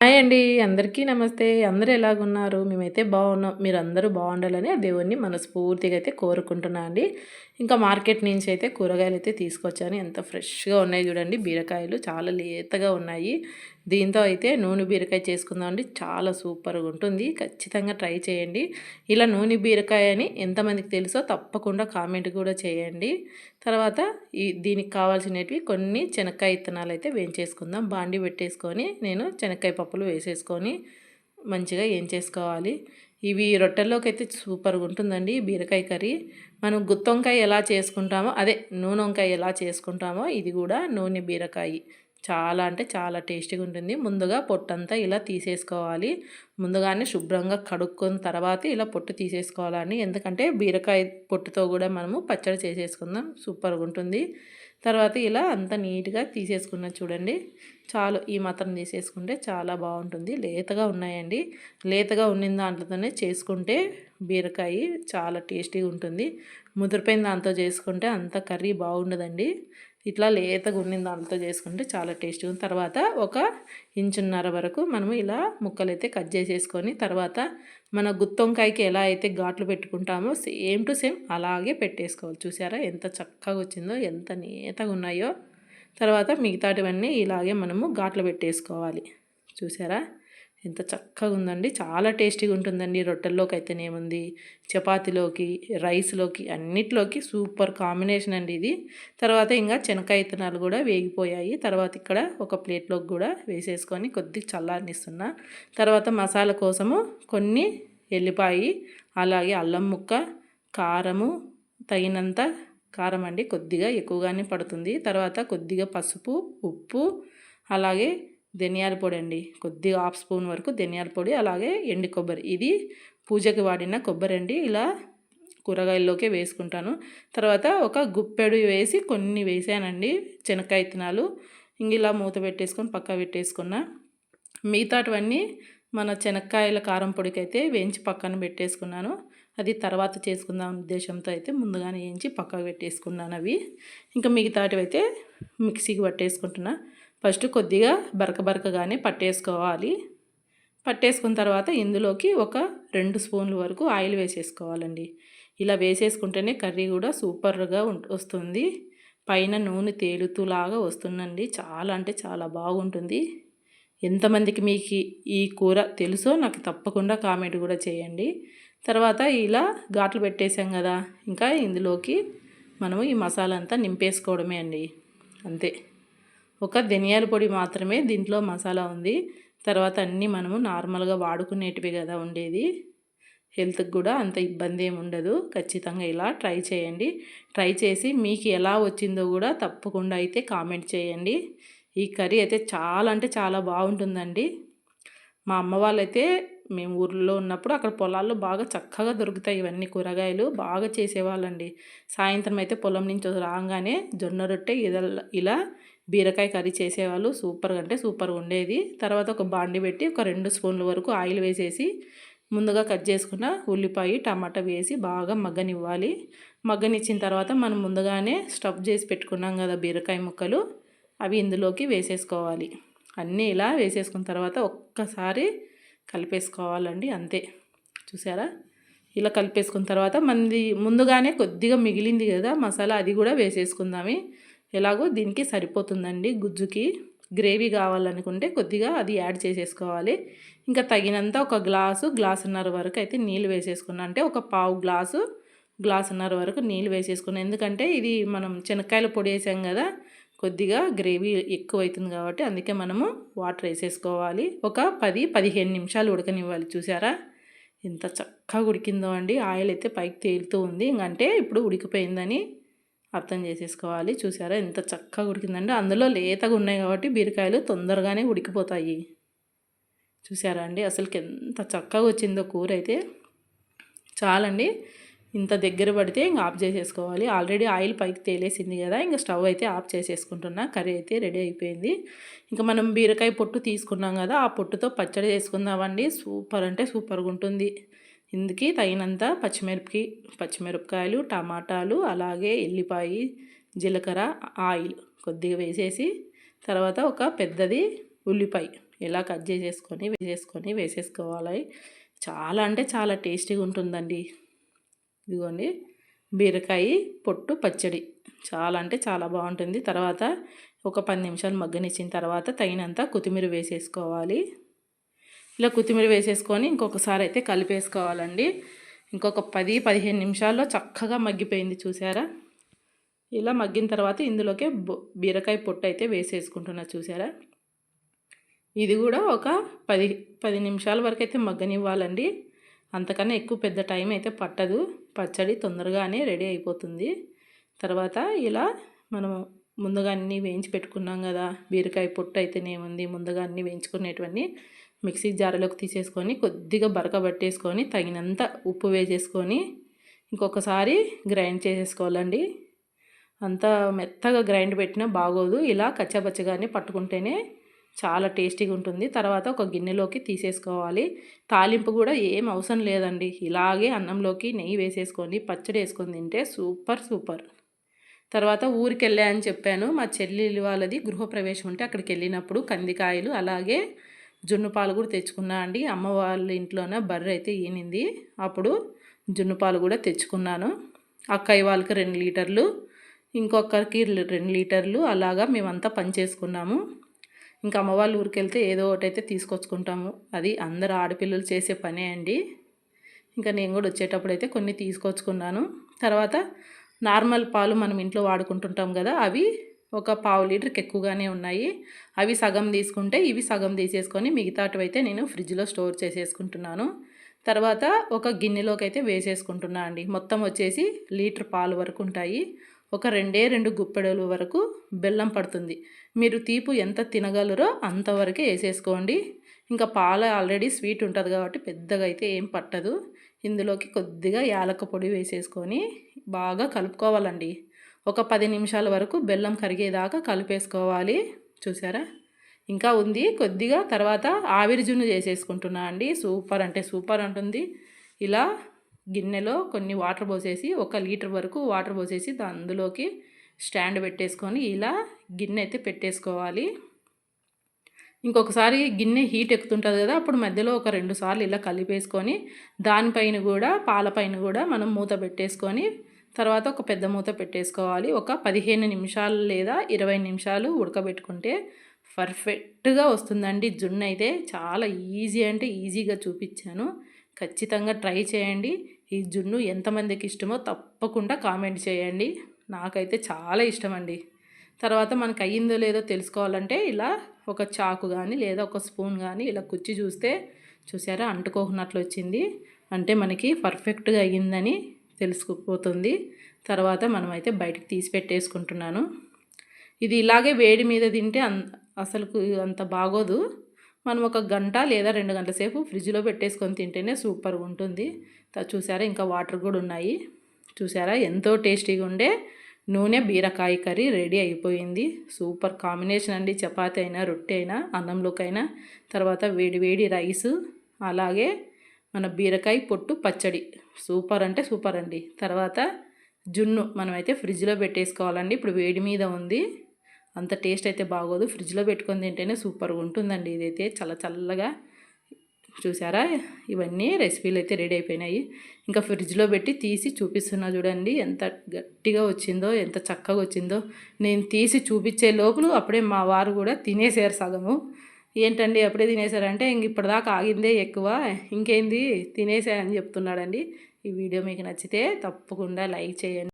Hi అండి అందరికీ నమస్తే. అందరూ ఎలాగున్నారు? మేమైతే బాగున్నాం. మీరు అందరూ బాగుండాలని దేవుణ్ణి మనస్ఫూర్తిగా అయితే కోరుకుంటున్నా అండి. ఇంకా మార్కెట్ నుంచి అయితే కూరగాయలు అయితే తీసుకొచ్చాను. ఎంత ఫ్రెష్గా ఉన్నాయి చూడండి. బీరకాయలు చాలా లేతగా ఉన్నాయి. దీంతో అయితే నూనె బీరకాయ చేసుకుందామండి చాలా సూపర్గా ఉంటుంది. ఖచ్చితంగా ట్రై చేయండి. ఇలా నూనె బీరకాయ అని ఎంతమందికి తెలుసో తప్పకుండా కామెంట్ కూడా చేయండి. తర్వాత ఈ దీనికి కావాల్సినవి కొన్ని శనక్కాయ ఇత్తనాలు అయితే వేయించేసుకుందాం. బాండి పెట్టేసుకొని నేను శనక్కాయ పప్పులు వేసేసుకొని మంచిగా ఏం చేసుకోవాలి ఇవి రొట్టెల్లోకి అయితే సూపర్గా ఉంటుందండి బీరకాయ కర్రీ. మనం గుత్తొంకాయ ఎలా చేసుకుంటామో అదే నూనె వంకాయ ఎలా చేసుకుంటామో ఇది కూడా నూనె బీరకాయ. చాలా అంటే చాలా టేస్టీగా ఉంటుంది. ముందుగా పొట్టంతా ఇలా తీసేసుకోవాలి. ముందుగానే శుభ్రంగా కడుక్కున్న తర్వాత ఇలా పొట్టు తీసేసుకోవాలని ఎందుకంటే బీరకాయ పొట్టుతో కూడా మనము పచ్చడి చేసేసుకుందాం. సూపర్గా ఉంటుంది. తర్వాత ఇలా అంత నీట్గా తీసేసుకున్న చూడండి. చాలు ఈ మాత్రం తీసేసుకుంటే చాలా బాగుంటుంది. లేతగా ఉన్నాయండి. లేతగా ఉన్న దాంట్లోనే చేసుకుంటే బీరకాయ చాలా టేస్టీగా ఉంటుంది. ముదిరిపోయిన దాంతో చేసుకుంటే అంత కర్రీ బాగుండదండి. ఇట్లా లేతగా ఉన్న దాంతో చేసుకుంటే చాలా టేస్టీగా ఉంది. తర్వాత ఒక ఇంచున్నర వరకు మనము ఇలా ముక్కలు అయితే కట్ చేసేసుకొని తర్వాత మన గుత్తొంకాయకి ఎలా అయితే ఘాట్లు పెట్టుకుంటామో సేమ్ టు సేమ్ అలాగే పెట్టేసుకోవాలి. చూసారా ఎంత చక్కగా వచ్చిందో ఎంత నేతగా ఉన్నాయో. తర్వాత మిగతాటివన్నీ ఇలాగే మనము ఘాట్లు పెట్టేసుకోవాలి. చూసారా? ఎంత చక్కగా ఉందండి చాలా టేస్టీగా ఉంటుందండి రొట్టెల్లోకి అయితేనేముంది చపాతీలోకి రైస్లోకి అన్నిట్లోకి సూపర్ కాంబినేషన్ అండి ఇది. తర్వాత ఇంకా శనక్కాయ ఇత్తనాలు కూడా వేగిపోయాయి. తర్వాత ఇక్కడ ఒక ప్లేట్లోకి కూడా వేసేసుకొని కొద్దిగా చల్లారనిస్తున్నా. తర్వాత మసాలా కోసము కొన్ని ఎల్లిపాయి అలాగే అల్లం ముక్క కారము తగినంత కారం అండి కొద్దిగా ఎక్కువగానే పడుతుంది. తర్వాత కొద్దిగా పసుపు ఉప్పు అలాగే ధనియాల పొడి అండి. కొద్దిగా హాఫ్ స్పూన్ వరకు ధనియాల పొడి అలాగే ఎండి కొబ్బరి. ఇది పూజకి వాడిన కొబ్బరి అండి. ఇలా కూరగాయల్లోకే వేసుకుంటాను. తర్వాత ఒక గుప్పెడు వేసి కొన్ని వేసానండి. శనక్కాయ ఇత్తనాలు. ఇంక ఇలా మూత పెట్టేసుకొని పక్క పెట్టేసుకున్నా. మిగతాటివన్నీ మన శనక్కాయల కారం పొడికి అయితే వేయించి పక్కన పెట్టేసుకున్నాను. అది తర్వాత చేసుకుందాం ఉద్దేశంతో అయితే ముందుగానే వేయించి పక్కకు పెట్టేసుకున్నాను అవి. ఇంకా మిగతాటివి అయితే మిక్సీకి పట్టేసుకుంటున్నా. ఫస్ట్ కొద్దిగా బరక బరకగానే పట్టేసుకోవాలి. పట్టేసుకున్న తర్వాత ఇందులోకి ఒక రెండు స్పూన్ల వరకు ఆయిల్ వేసేసుకోవాలండి. ఇలా వేసేసుకుంటేనే కర్రీ కూడా సూపర్గా వస్తుంది. పైన నూనె తేలుతూలాగా వస్తుందండి. చాలా అంటే చాలా బాగుంటుంది. ఎంతమందికి మీకు ఈ కూర తెలుసో నాకు తప్పకుండా కామెంట్ కూడా చేయండి. తర్వాత ఇలా ఘాట్లు పెట్టేసాం కదా ఇంకా ఇందులోకి మనము ఈ మసాలా అంతా నింపేసుకోవడమే అండి. అంతే. ఒక ధనియాల పొడి మాత్రమే దీంట్లో మసాలా ఉంది. తర్వాత అన్నీ మనము నార్మల్గా వాడుకునేటివి కదా ఉండేది. హెల్త్కి కూడా అంత ఇబ్బంది ఏమి ఉండదు. ఖచ్చితంగా ఇలా ట్రై చేయండి. ట్రై చేసి మీకు ఎలా వచ్చిందో కూడా తప్పకుండా అయితే కామెంట్ చేయండి. ఈ కర్రీ అయితే చాలా అంటే చాలా బాగుంటుందండి. మా అమ్మ వాళ్ళైతే మేము ఊర్లో ఉన్నప్పుడు అక్కడ పొలాల్లో బాగా చక్కగా దొరుకుతాయి ఇవన్నీ కూరగాయలు బాగా చేసేవాళ్ళండి. సాయంత్రం అయితే పొలం నుంచి రాగానే జొన్న రొట్టె ఇలా బీరకాయ కర్రీ చేసేవాళ్ళు. సూపర్గా అంటే సూపర్గా ఉండేది. తర్వాత ఒక బాండి పెట్టి ఒక రెండు స్పూన్ల వరకు ఆయిల్ వేసేసి ముందుగా కట్ చేసుకున్న ఉల్లిపాయ టమాటా వేసి బాగా మగ్గనివ్వాలి. మగ్గనిచ్చిన తర్వాత మనం ముందుగానే స్టఫ్ చేసి పెట్టుకున్నాం కదా బీరకాయ ముక్కలు అవి ఇందులోకి వేసేసుకోవాలి. అన్నీ ఇలా వేసేసుకున్న తర్వాత ఒక్కసారి కలిపేసుకోవాలండి అంతే. చూసారా? ఇలా కలిపేసుకున్న తర్వాత మంది ముందుగానే కొద్దిగా మిగిలింది కదా మసాలా అది కూడా వేసేసుకుందామే. ఎలాగో దీనికి సరిపోతుందండి గుజ్జుకి. గ్రేవీ కావాలనుకుంటే కొద్దిగా అది యాడ్ చేసేసుకోవాలి. ఇంకా తగినంత ఒక గ్లాసు గ్లాసున్నర వరకు అయితే నీళ్ళు వేసేసుకున్నా అంటే ఒక పావు గ్లాసు గ్లాసున్నర వరకు నీళ్ళు వేసేసుకున్నాను ఎందుకంటే ఇది మనం శనక్కాయల పొడి వేసాం కదా కొద్దిగా గ్రేవీ ఎక్కువ అవుతుంది కాబట్టి అందుకే మనము వాటర్ వేసేసుకోవాలి. ఒక పది పదిహేను నిమిషాలు ఉడకనివ్వాలి. చూసారా? ఎంత చక్కగా ఉడికిందో అండి. ఆయిల్ అయితే పైకి తేలుతూ ఉంది. ఇంకంటే ఇప్పుడు ఉడికిపోయిందని అర్థం చేసేసుకోవాలి. చూసారా? ఎంత చక్కగా ఉడికిందండి. అందులో లేతగా ఉన్నాయి కాబట్టి బీరకాయలు తొందరగానే ఉడికిపోతాయి. చూసారా అండి? అసలుకి ఎంత చక్కగా వచ్చిందో కూర అయితే చాలండి. ఇంత దగ్గర పడితే ఇంకా ఆఫ్ చేసేసుకోవాలి. ఆల్రెడీ ఆయిల్ పైకి తేలేసింది కదా ఇంకా స్టవ్ అయితే ఆఫ్ చేసేసుకుంటున్నా. కర్రీ అయితే రెడీ అయిపోయింది. ఇంకా మనం బీరకాయ పొట్టు తీసుకున్నాం కదా ఆ పొట్టుతో పచ్చడి చేసుకుందామండి. సూపర్ అంటే సూపర్గా ఉంటుంది. ఇందుకి తగినంత పచ్చిమిరపకి పచ్చిమిరపకాయలు టమాటాలు అలాగే ఎల్లిపాయి జీలకర్ర ఆయిల్ కొద్దిగా వేసేసి తర్వాత ఒక పెద్దది ఉల్లిపాయ ఇలా కట్ చేసేసుకొని వేసేసుకొని వేసేసుకోవాలి. చాలా అంటే చాలా టేస్టీగా ఉంటుందండి. ఇదిగోండి బీరకాయ పొట్టు పచ్చడి. చాలా అంటే చాలా బాగుంటుంది. తర్వాత ఒక పది నిమిషాలు మగ్గనిచ్చిన తర్వాత తగినంత కొత్తిమీర వేసేసుకోవాలి. ఇలా కొత్తిమీర వేసేసుకొని ఇంకొకసారి అయితే కలిపేసుకోవాలండి. ఇంకొక పది పదిహేను నిమిషాల్లో చక్కగా మగ్గిపోయింది చూసారా? ఇలా మగ్గిన తర్వాత ఇందులోకే బీరకాయ పొట్టు అయితే వేసేసుకుంటున్నా చూసారా? ఇది కూడా ఒక పది పది నిమిషాల వరకు అయితే మగ్గనివ్వాలండి. అంతకన్నా ఎక్కువ పెద్ద టైం అయితే పట్టదు. పచ్చడి తొందరగానే రెడీ అయిపోతుంది. తర్వాత ఇలా మనము ముందుగా అన్నీ వేయించి పెట్టుకున్నాం కదా. బీరకాయ పొట్టు అయితేనేముంది ముందుగా అన్నీ వేయించుకునేటివన్నీ మిక్సీ జారలోకి తీసేసుకొని కొద్దిగా బరక పట్టేసుకొని తగినంత ఉప్పు వేసేసుకొని ఇంకొకసారి గ్రైండ్ చేసేసుకోవాలండి. అంత మెత్తగా గ్రైండ్ పెట్టినా బాగోదు. ఇలా కచ్చాపచ్చగానే పట్టుకుంటేనే చాలా టేస్టీగా ఉంటుంది. తర్వాత ఒక గిన్నెలోకి తీసేసుకోవాలి. తాలింపు కూడా ఏం అవసరం లేదండి. ఇలాగే అన్నంలోకి నెయ్యి వేసేసుకొని పచ్చడి వేసుకొని తింటే సూపర్ సూపర్. తర్వాత ఊరికి వెళ్ళా అని చెప్పాను. మా చెల్లి వాళ్ళది గృహప్రవేశం ఉంటే అక్కడికి వెళ్ళినప్పుడు కందికాయలు అలాగే జున్ను పాలు కూడా తెచ్చుకున్నా అండి. అమ్మ వాళ్ళ ఇంట్లోనే బర్రె అయితే ఈనింది. అప్పుడు జున్ను పాలు కూడా తెచ్చుకున్నాను. అక్కయ్య వాళ్ళకి రెండు లీటర్లు ఇంకొకరికి రెండు లీటర్లు అలాగా మేమంతా పనిచేసుకున్నాము. ఇంకా అమ్మ వాళ్ళ ఊరికి వెళ్తే ఏదో ఒకటి అయితే తీసుకొచ్చుకుంటాము. అది అందరు ఆడపిల్లలు చేసే పనే అండి. ఇంకా నేను కూడా వచ్చేటప్పుడు అయితే కొన్ని తీసుకొచ్చుకున్నాను. తర్వాత నార్మల్ పాలు మనం ఇంట్లో వాడుకుంటుంటాం కదా అవి ఒక పావు లీటర్కి ఎక్కువగానే ఉన్నాయి. అవి సగం తీసుకుంటే ఇవి సగం తీసేసుకొని మిగతాటివి అయితే నేను ఫ్రిడ్జ్లో స్టోర్ చేసేసుకుంటున్నాను. తర్వాత ఒక గిన్నెలోకి అయితే వేసేసుకుంటున్నా అండి. మొత్తం వచ్చేసి లీటర్ పాలు వరకు ఉంటాయి. ఒక రెండే రెండు గుప్పెడలు వరకు బెల్లం పడుతుంది. మీరు తీపు ఎంత తినగలరో అంతవరకే వేసేసుకోండి. ఇంకా పాలు ఆల్రెడీ స్వీట్ ఉంటుంది కాబట్టి పెద్దగా అయితే ఏం పట్టదు. ఇందులోకి కొద్దిగా యాలక పొడి వేసేసుకొని బాగా కలుపుకోవాలండి. ఒక పది నిమిషాల వరకు బెల్లం కరిగేదాకా కలిపేసుకోవాలి. చూసారా? ఇంకా ఉంది. కొద్దిగా తర్వాత ఆవిరి జున్ను చేసేసుకుంటున్నా అండి. సూపర్ అంటే సూపర్ ఉంటుంది ఇలా గిన్నెలో కొన్ని వాటర్ పోసేసి ఒక లీటర్ వరకు వాటర్ పోసేసి అందులోకి స్టాండ్ పెట్టేసుకొని ఇలా గిన్నె అయితే పెట్టేసుకోవాలి. ఇంకొకసారి గిన్నె హీట్ ఎక్కుతుంటుంది కదా అప్పుడు మధ్యలో ఒక రెండు సార్లు ఇలా కలిపేసుకొని దానిపైన కూడా పాలపైన కూడా మనం మూత పెట్టేసుకొని తర్వాత ఒక పెద్ద మూత పెట్టేసుకోవాలి. ఒక పదిహేను నిమిషాలు లేదా ఇరవై నిమిషాలు ఉడకబెట్టుకుంటే పర్ఫెక్ట్గా వస్తుందండి. జున్ను అయితే చాలా ఈజీ అంటే ఈజీగా చూపించాను. ఖచ్చితంగా ట్రై చేయండి. ఈ జున్ను ఎంతమందికి ఇష్టమో తప్పకుండా కామెంట్ చేయండి. నాకైతే చాలా ఇష్టం అండి తర్వాత మనకు అయ్యిందో లేదో తెలుసుకోవాలంటే ఇలా ఒక చాకు కానీ లేదా ఒక స్పూన్ కానీ ఇలా కుచ్చి చూస్తే చూసారా అంటుకోకున్నట్లు వచ్చింది అంటే మనకి పర్ఫెక్ట్గా అయ్యిందని తెలుసుకుపోతుంది. తర్వాత మనమైతే బయటకు తీసి పెట్టేసుకుంటున్నాను. ఇది ఇలాగే వేడి మీద తింటే అన్ అసలు అంత బాగోదు. మనం ఒక గంట లేదా రెండు గంటల సేపు ఫ్రిడ్జ్లో పెట్టేసుకొని తింటేనే సూపర్గా ఉంటుంది. చూసారా? ఇంకా వాటర్ కూడా ఉన్నాయి. చూసారా? ఎంతో టేస్టీగా ఉండే నూనె బీరకాయ కర్రీ రెడీ అయిపోయింది. సూపర్ కాంబినేషన్ అండి. చపాతి అయినా రొట్టె అయినా అన్నంలోకైనా తర్వాత వేడి వేడి రైసు అలాగే మన బీరకాయ పొట్టు పచ్చడి. సూపర్ అంటే సూపర్ అండి. తర్వాత జున్ను మనమైతే ఫ్రిడ్జ్లో పెట్టేసుకోవాలండి. ఇప్పుడు వేడి మీద ఉంది. అంత టేస్ట్ అయితే బాగోదు. ఫ్రిడ్జ్లో పెట్టుకొని తింటేనే సూపర్గా ఉంటుందండి ఇదైతే. చల్ల చల్లగా చూసారా? ఇవన్నీ రెసిపీలు అయితే రెడీ అయిపోయినాయి. ఇంకా ఫ్రిడ్జ్లో పెట్టి తీసి చూపిస్తున్నా చూడండి. ఎంత గట్టిగా వచ్చిందో ఎంత చక్కగా వచ్చిందో. నేను తీసి చూపించే లోపల అప్పుడే మా వారు కూడా తినేసారు సగము. ఏంటండి అప్పుడే తినేసారంటే ఇంక ఇప్పటిదాకా ఆగిందే ఎక్కువ. ఇంకేంది? తినేసారని చెప్తున్నాడండి. ఈ వీడియో మీకు నచ్చితే తప్పకుండా లైక్ చేయండి.